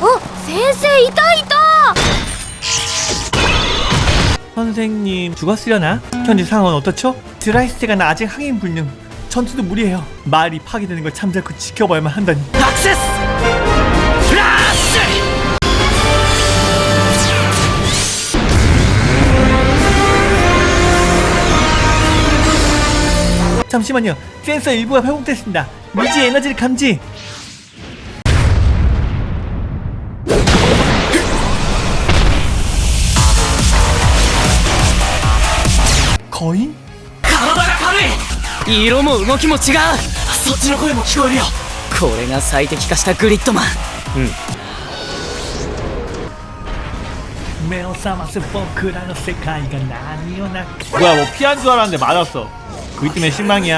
어, 先生いたいた 선생님 죽었으려나? 현재 상황은 어떻죠? 드라이스가 아직 항행 불능 전투도 무리해요 마을이 파괴되는 걸 잠자코 지켜봐야만 한다니 アクセスフラッシュ 잠시만요 센서 일부가 회복됐습니다 미지 에너지를 감지 거인? 体が軽い色も動きも違うそっちの声も聞こえるよこれが最適化したグリッドマン 目を覚ます僕らの世界が何をな뭐야 뭐 피한 줄 알았는데 맞았어 그것 때문에 실망이야